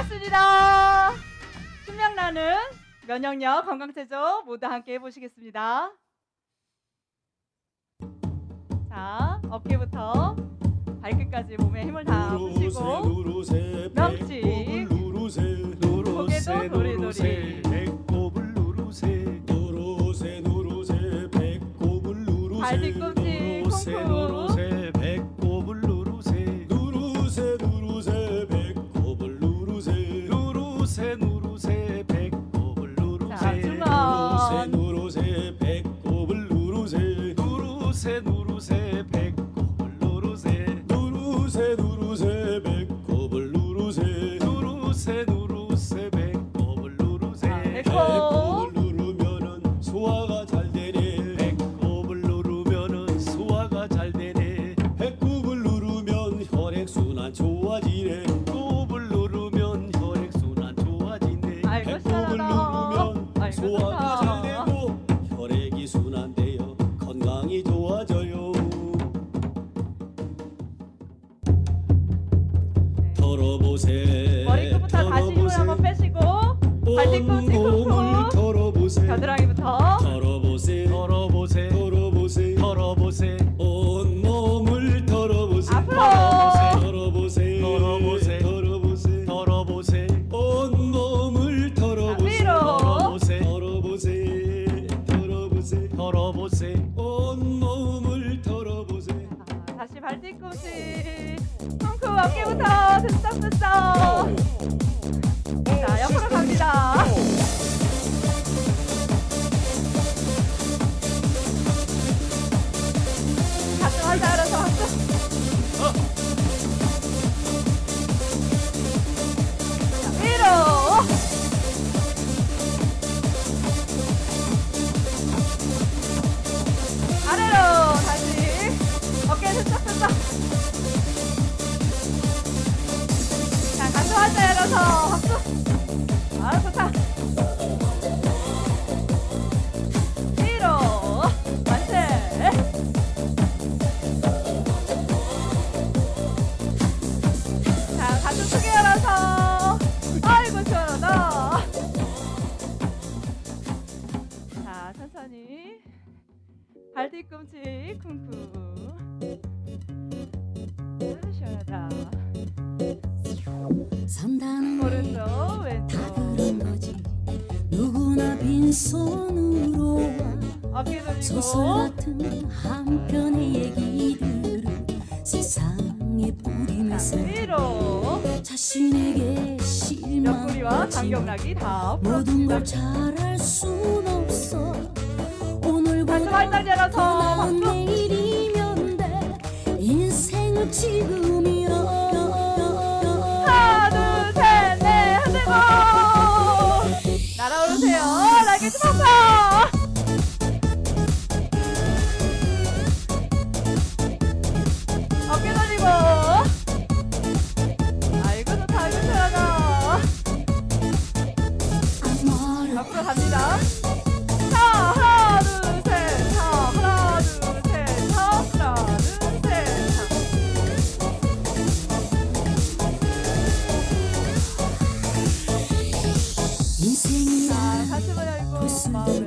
반갑습니다. 신명나는 면역력, 건강체조 모두 함께 해보시겠습니다. 자, 어깨부터 발끝까지 몸에 힘을 다 푸시고 명치. 고개도 도리도리. 발 뒤꿈치 누르 누르세 누르세 배꼽을 누르세. 누르세 누르세 배꼽을 누르세. 누르세 누르세 배꼽을 누르세. 자, 배꼽. 배꼽을 누르면은 소화가 잘 되네. 배꼽을 누르면은 소화가 잘 되네. 배꼽을 누르면 혈액 순환 좋아지네 털어보세. 머리끝부터 다시 힘을 한번 빼시고 발뒤꿈치 온몸을 쿵쿵 털어보세. 겨드랑이부터. 털어보세. 털어보세. 털어보세. 털어보세. 온 몸을 털어보세. 앞으로. 털어보세 털어보세. 털어보세. 털어보세. 온 몸을 털어보세. 위로. 털어보세. 털어보세. 털어보세. 털어보세. 온 몸을 털어보세. 자, 다시 발뒤꿈치 쿵쿵 어깨부터 들썩들썩 자 옆으로 갑니다 열어서 박수. 아 좋다 위로. 만세. 자 가슴 크게 열어서. 아이고 시원하다. 자 천천히. 발 뒤꿈치 쿵쿵 손으로 소설 같은 한편의 얘기들을 세상에 뿌리면서 자신에게 실망하지 모든 걸 잘할 순 없어. 오늘보다 더 나은 내일이면 돼. 인생은 지금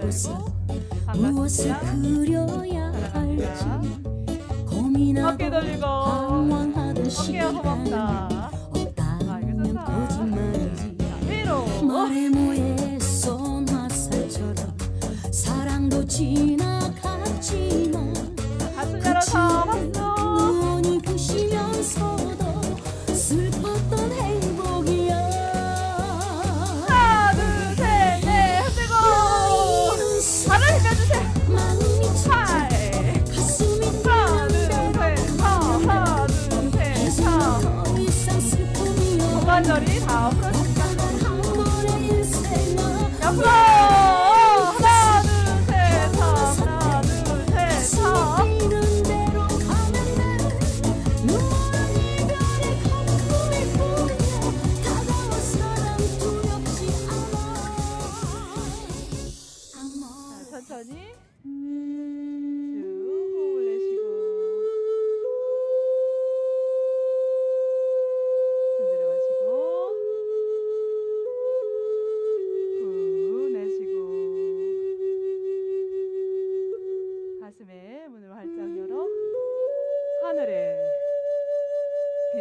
열고 무엇을. 그려야 할지 고민하고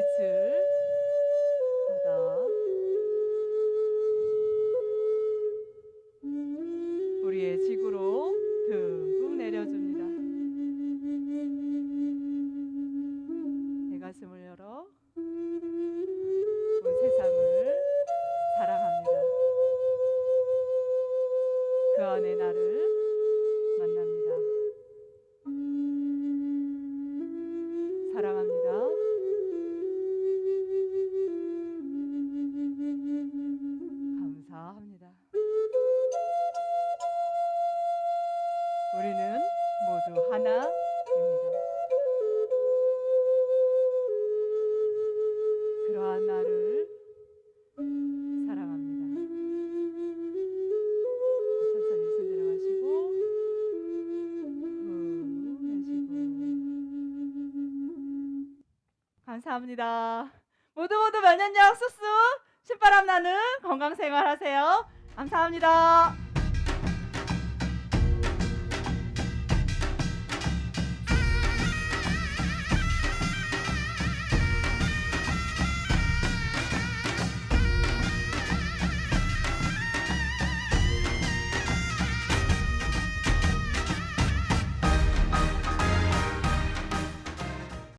빛을 우리는 모두 하나입니다. 그러한 나를 사랑합니다. 천천히 숨 들어마시고 후 내쉬고 감사합니다. 모두 모두 면역력 쑥쑥 신바람 나는 건강 생활 하세요. 감사합니다.